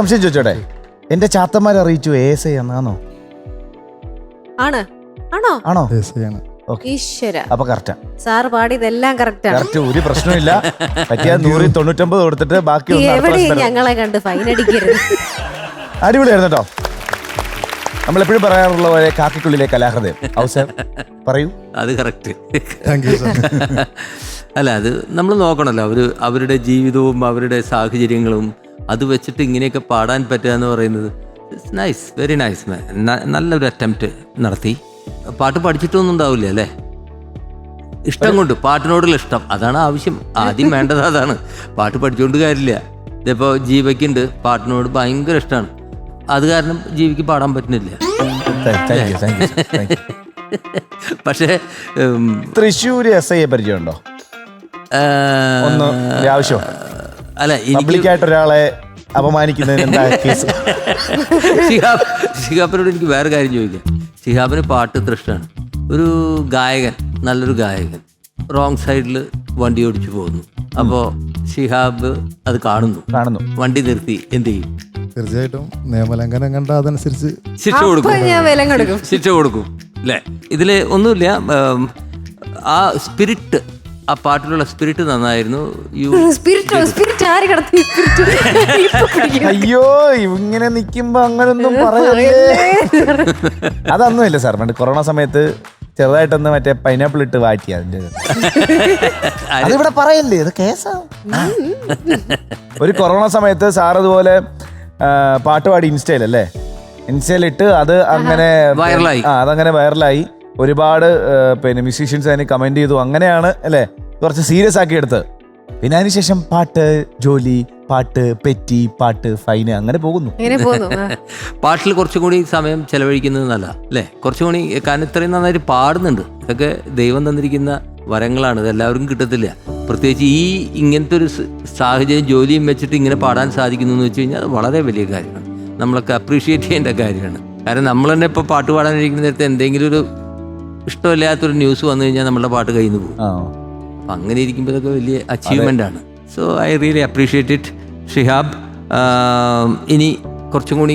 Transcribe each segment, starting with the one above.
സംശയം ചോദിച്ചോട്ടെ? എന്റെ ചാത്തന്മാരെ അറിയിച്ചു എ എസ് ഐ എന്നാണോ ആണ്. ആണോ? ആണോ? ദേശീയാണ് ഈശ്വര. അപ്പൊ കറക്റ്റാ സാറ് പാടിയതെല്ലാം കറക്റ്റാണ് കറക്റ്റ് ഒരു പ്രശ്നമില്ല പറ്റിയ നൂറി തൊണ്ണൂറ്റൊമ്പത് കൊടുത്തിട്ട് ബാക്കി. ഞങ്ങളെ കണ്ട് ഫൈൻ അടിക്കരുത്. അടിപൊളിയായിരുന്നു കേട്ടോ. നമ്മളെപ്പോഴും പറയാറുള്ള പോലെ കാക്കിക്കുള്ളിലെ കലാഹൃദയം. ഔസർ പറയൂ. അത് കറക്റ്റ് അല്ല അത് നമ്മൾ നോക്കണല്ലോ. അവർ അവരുടെ ജീവിതവും അവരുടെ സാഹചര്യങ്ങളും അത് വെച്ചിട്ട് ഇങ്ങനെയൊക്കെ പാടാൻ പറ്റുക എന്ന് പറയുന്നത് നൈസ് വെരി നൈസ് മാൻ നല്ലൊരു അറ്റംപ്റ്റ് നടത്തി. പാട്ട് പഠിച്ചിട്ടൊന്നും ഉണ്ടാവില്ല അല്ലേ? ഇഷ്ടം കൊണ്ട് പാട്ടിനോടുള്ള ഇഷ്ടം. അതാണ് ആവശ്യം. ആദ്യം വേണ്ടത് അതാണ്. പാട്ട് പഠിച്ചുകൊണ്ട് കാര്യമില്ല. ഇതിപ്പോൾ ജീവയ്ക്കുണ്ട്. പാട്ടിനോട് ഭയങ്കര ഇഷ്ടമാണ്. അത് കാരണം ജീവിക്ക് പാടാൻ പറ്റുന്നില്ല. പക്ഷേ തൃശ്ശൂർ എസ് ഐയെ പരിചയമുണ്ടോ? ഒന്ന് ആവശ്യം അല്ല പബ്ലിക്കായിട്ട് ഒരാളെ അപമാനിക്കുന്നതിന് ഷിഹാബ് ഷിഹാബിനോട് എനിക്ക് വേറെ കാര്യം ചോദിക്കാം. ഷിഹാബിന് പാട്ട് ഇത്ര ഇഷ്ടമാണ് ഒരു ഗായകൻ നല്ലൊരു ഗായകൻ. റോങ് സൈഡിൽ വണ്ടി ഓടിച്ചു പോകുന്നു. അപ്പോൾ ഷിഹാബ് അത് കാണുന്നു. കാണുന്നു. വണ്ടി നിർത്തി എന്ത് ചെയ്യും? തീർച്ചയായിട്ടും നിയമലംഘനം കണ്ട അതനുസരിച്ച് ശിക്ഷ കൊടുക്കും. ശിക്ഷ കൊടുക്കും. അല്ലേ ഇതിൽ ഒന്നുമില്ല ആ സ്പിരിറ്റ് ആ പാട്ടിലുള്ള സ്പിരിറ്റ് നന്നായിരുന്നു. യു സ്പിരിറ്റ് സ്പിരിറ്റ് ആര് കിടത്തി സ്പിരിറ്റ് അയ്യോ ഇങ്ങനെ നിക്കുമ്പോ അങ്ങനൊന്നും പറയല്ലേ? അതൊന്നുമില്ല സാർ. പണ്ട് കൊറോണ സമയത്ത് ചെറുതായിട്ടൊന്ന് മറ്റേ പൈനാപ്പിൾ ഇട്ട് വാറ്റി അതിന്റെ അതിവിടെ പറയല്ലേ? ഇത് കേസാ. ഒരു കൊറോണ സമയത്ത് സാർ അതുപോലെ പാട്ടുപാടി പാട്ട് അല്ലേ? ഇൻസ്റ്റയിലല്ലേ ഇൻസ്റ്റയിലിട്ട് അത് അങ്ങനെ വൈറലായി. ആ അതങ്ങനെ വൈറലായി ഒരുപാട് പിന്നെ മ്യൂസീഷ്യൻസ് അതിന് കമന്റ് ചെയ്തു. അങ്ങനെയാണ് അല്ലേ? കുറച്ച് സീരിയസ് ആക്കി എടുത്ത്. പിന്നെ അതിനുശേഷം പാട്ട് ജോലി പാട്ട് പെറ്റി പാട്ട് ഫൈന് അങ്ങനെ പോകുന്നു. പാട്ടിൽ കുറച്ചും കൂടി സമയം ചെലവഴിക്കുന്നത് നല്ല അല്ലേ? കുറച്ചും കൂടി കാരണം ഇത്രയും നന്നായിട്ട് പാടുന്നുണ്ട്. ഇതൊക്കെ ദൈവം തന്നിരിക്കുന്ന വരങ്ങളാണ് ഇത് എല്ലാവർക്കും കിട്ടത്തില്ല. പ്രത്യേകിച്ച് ഈ ഇങ്ങനത്തെ ഒരു സാഹചര്യം ജോലിയും വെച്ചിട്ട് ഇങ്ങനെ പാടാൻ സാധിക്കുന്നു എന്ന് വെച്ച് കഴിഞ്ഞാൽ അത് വളരെ വലിയ കാര്യമാണ്. നമ്മളൊക്കെ അപ്രീഷിയേറ്റ് ചെയ്യേണ്ട കാര്യമാണ്. കാരണം നമ്മൾ തന്നെ ഇപ്പോൾ പാട്ട് പാടാനിരിക്കുന്ന നേരത്തെ എന്തെങ്കിലും ഒരു ഇഷ്ടമില്ലാത്തൊരു ന്യൂസ് വന്നു കഴിഞ്ഞാൽ നമ്മളുടെ പാട്ട് കയ്യിൽ നിന്ന് പോകും അപ്പം അങ്ങനെ ഇരിക്കുമ്പോഴൊക്കെ വലിയ അച്ചീവ്മെന്റ് ആണ്. So I really appreciate it Shihab ഇനി കുറച്ചും കൂടി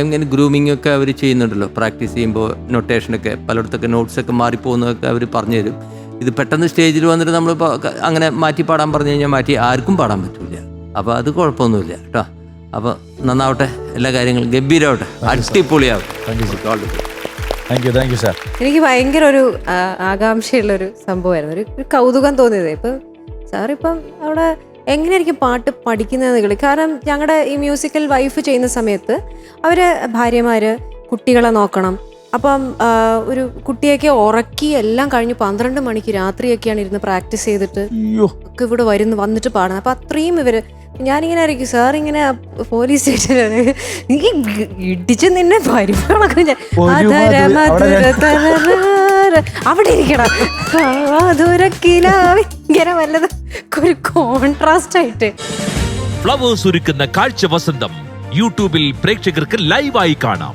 എങ്ങനെ ഗ്രൂമിംഗ് ഒക്കെ അവർ ചെയ്യുന്നുണ്ടല്ലോ? പ്രാക്ടീസ് ചെയ്യുമ്പോൾ നൊട്ടേഷനൊക്കെ പലയിടത്തൊക്കെ നോട്ട്സൊക്കെ മാറിപ്പോകുന്നതൊക്കെ അവർ പറഞ്ഞു തരും ഇത് പെട്ടെന്ന് സ്റ്റേജിൽ വന്നിട്ട് നമ്മൾ അങ്ങനെ മാറ്റി പാടാൻ പറഞ്ഞു കഴിഞ്ഞാൽ മാറ്റി ആർക്കും പാടാൻ പറ്റില്ല അപ്പോൾ അത് കുഴപ്പമൊന്നുമില്ല കേട്ടോ. അപ്പോൾ നന്നാവട്ടെ എല്ലാ കാര്യങ്ങളും ഗംഭീരമാവട്ടെ അടിപൊളിയാവട്ടെ. എനിക്ക് ഭയങ്കര ഒരു ആകാംക്ഷയുള്ള ഒരു സംഭവമായിരുന്നു. ഒരു കൗതുകം തോന്നിയത്. ഇപ്പം സാർ ഇപ്പം അവിടെ എങ്ങനെയായിരിക്കും പാട്ട് പഠിക്കുന്നതെന്ന് കളി കാരണം ഞങ്ങളുടെ ഈ മ്യൂസിക്കൽ വൈഫ് ചെയ്യുന്ന സമയത്ത് അവർ ഭാര്യമാര് കുട്ടികളെ നോക്കണം. അപ്പം ഒരു കുട്ടിയൊക്കെ ഉറക്കി എല്ലാം കഴിഞ്ഞ് പന്ത്രണ്ട് മണിക്ക് രാത്രിയൊക്കെയാണ് ഇരുന്ന് പ്രാക്ടീസ് ചെയ്തിട്ട് ഒക്കെ ഇവിടെ വരുന്നു വന്നിട്ട് പാടുന്നത്. അപ്പം അത്രയും ഇവർ ഞാനിങ്ങനെ ആയിരിക്കും സാർ ഇങ്ങനെ പോലീസ് സ്റ്റേഷനിൽ നീ ഇടിച്ച് നിന്നെ പരിപാടൊക്കെ ഞാൻ. അവിടെ ഇരിക്കണം ഇങ്ങനെ വല്ലത് ഒരു കോൺട്രാസ്റ്റ് ആയിട്ട്. ഫ്ലവേഴ്സ് ഒരുക്കുന്ന കാഴ്ച വസന്തം യൂട്യൂബിൽ പ്രേക്ഷകർക്ക് ലൈവായി കാണാം.